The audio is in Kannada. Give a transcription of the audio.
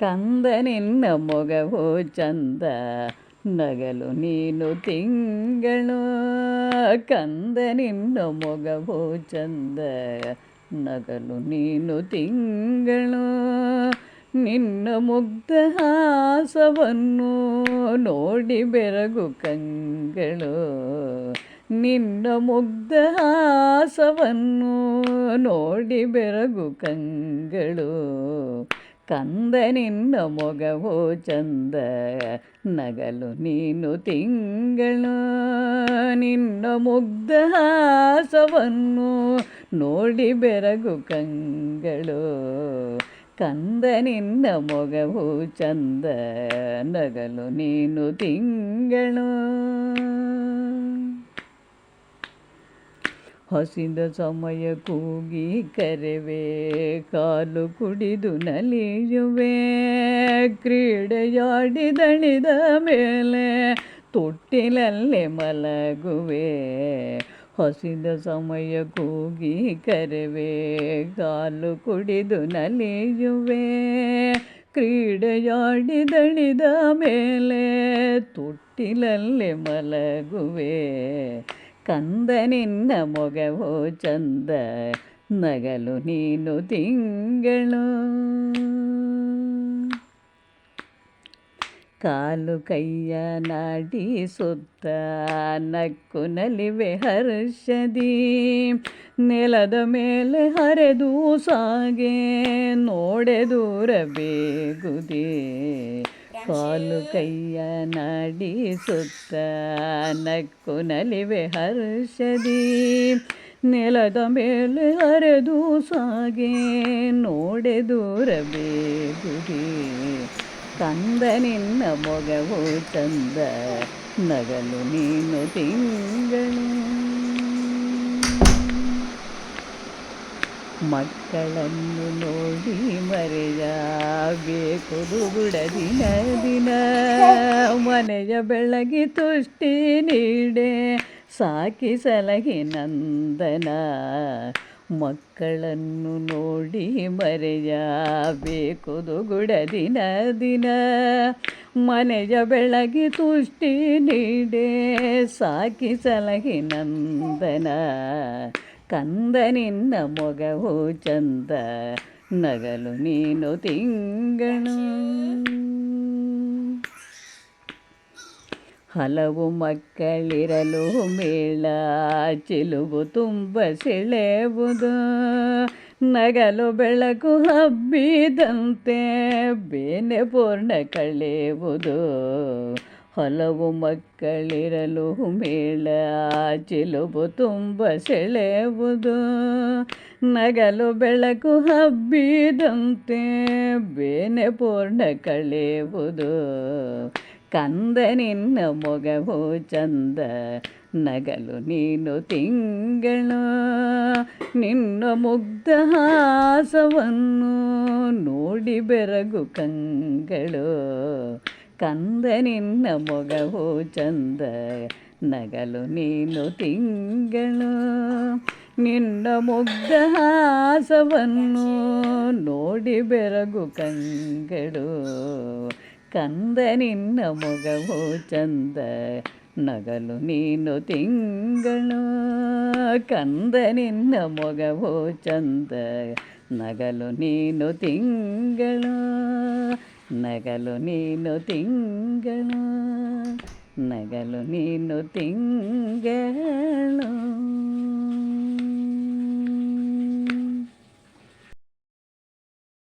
ಕಂದ ನಿನ್ನ ಮೊಗವು ಚಂದ, ನಗಲು ನೀನು ತಿಂಗಳು. ಕಂದ ನಿನ್ನ ಮೊಗವು ಚಂದ, ನಗಲು ನೀನು ತಿಂಗಳು. ನಿನ್ನ ಮುಗ್ಧ ಹಾಸವನ್ನು ನೋಡಿ ಬೆರಗು ಕಂಗಳು. ನಿನ್ನ ಮುಗ್ಧ ಹಾಸವನ್ನು ನೋಡಿ ಬೆರಗು ಕಂಗಳು. ಕಂದ ನಿನ್ನ ಮೊಗವು ಚಂದ, ನಗಲು ನೀನು ತಿಂಗಳು. ನಿನ್ನ ಮುಗ್ಧ ಹಾಸವನ್ನು ನೋಡಿ ಬೆರಗು ಕಂಗಳು. ಕಂದ ನಿನ್ನ ಮೊಗವು ಚಂದ, ನಗಲು ನೀನು ತಿಂಗಳು. ಹಸಿದ ಸಮಯ ಕೂಗಿ ಕರೆವೆ, ಕಾಲು ಕುಡಿದು ನಲಿಯುವೆ, ಕ್ರೀಡೆಯಾಡಿ ದಣಿದ ಮೇಲೆ ತೊಟ್ಟಿಲಲ್ಲೇ ಮಲಗುವೆ. ಹಸಿದ ಸಮಯ ಕೂಗಿ ಕರೆವೆ, ಕಾಲು ಕುಡಿದು ನಲಿಯುವೆ, ಕ್ರೀಡೆಯಾಡಿ ದಣಿದ ಮೇಲೆ ತೊಟ್ಟಿಲಲ್ಲೇ ಮಲಗುವೆ. ಕಂದ ನಿನ್ನ ಮೊಗವು ಚಂದ ನಗಲು ನೀನು ತಿಂಗಳು. ಕಾಲು ಕೈಯ ನಾಡಿ ಸುತ್ತ ನಕ್ಕು ನಲಿವೆ ಹರ್ಷದಿ. ನೆಲದ ಮೇಲೆ ಹರಿದು ಸಾಗೆ, ನೋಡೆ ದೂರ ಬೇಗುದಿ ಕಾಲು ಕೈಯ ನಾಡಿ ಸುತ್ತ ನಕ್ಕು ನಲಿವೆ ಹರ್ಷದಿ. ನೆಲದ ಮೇಲೆ ಹರಿದು ಸಾಗೆ, ನೋಡೆ ದೂರ ಬೇಗುದಿ ಕಂದ ನಿನ್ನ ಮೊಗವು ಚಂದ ನಗಲು ನೀನು ತಿಂಗಳು. ಮಕ್ಕಳನ್ನು ನೋಡಿ ಮರೆಯಬೇಕು ದುಗುಡ ದಿನ ದಿನ ಮನೆಯ ಬೆಳಗಿ ತುಷ್ಟಿ ನೀಡೆ ಸಾಕಿ ಸಲಹೆ ನಂದನ. ಮಕ್ಕಳನ್ನು ನೋಡಿ ಮರೆಯಬೇಕು ದುಗುಡ ದಿನ ದಿನ ಮನೆಯ ಬೆಳಗಿ ತುಷ್ಟಿ ನೀಡೆ ಸಾಕಿ ಸಲಹೆ ನಂದನ. ಕಂದನಿನ್ನ ಮೊಗವು ಚಂದ ನಗಲು ನೀನು ತಿಂಗಳು ಹಲವು ಮಕ್ಕಳಿರಲು ಮೇಳ, ಚಿಲುಬು ತುಂಬ ಸೆಳೆಯುವುದು ನಗಲು ಬೆಳಕು ಹಬ್ಬಿದಂತೆ ಬೇನೆ ಪೂರ್ಣ ಕಳೆಯುವುದು. ಹಲವು ಮಕ್ಕಳಿರಲು ಮೇಳ, ಚಿಲುಬು ತುಂಬ ಸೆಳೆಯುವುದು ನಗಲು ಬೆಳಕು ಹಬ್ಬಿದಂತೆ ಬೇನೆ ಪೂರ್ಣ ಕಳೆಯುವುದು. ಕಂದ ನಿನ್ನ ಮೊಗವು ಚಂದ, ನಗಲು ನೀನು ತಿಂಗಳು. ನಿನ್ನ ಮುಗ್ಧ ಹಾಸವನ್ನು ನೋಡಿ ಬೆರಗು ಕಂಗಳು. ಕಂದ ನಿನ್ನ ಮೊಗವು ಚಂದ, ನಗಲು ನೀನು ತಿಂಗಳು. ನಿನ್ನ ಮುಗ್ಧ ಹಾಸವನ್ನು ನೋಡಿ ಬೆರಗು ಕಂಗಳು ಕಂದ ನಿನ್ನ ಮೊಗವು ಚಂದ ನಗಲು ನೀನು ತಿಂಗಳು ಕಂದ ನಿನ್ನ ಮೊಗವು ಚಂದ ನಗಲು ನೀನು ತಿಂಗಳು ನಗಲು ನೀನು ತಿಂಗಳು ನಗಲು ನೀನು ತಿಂಗಳು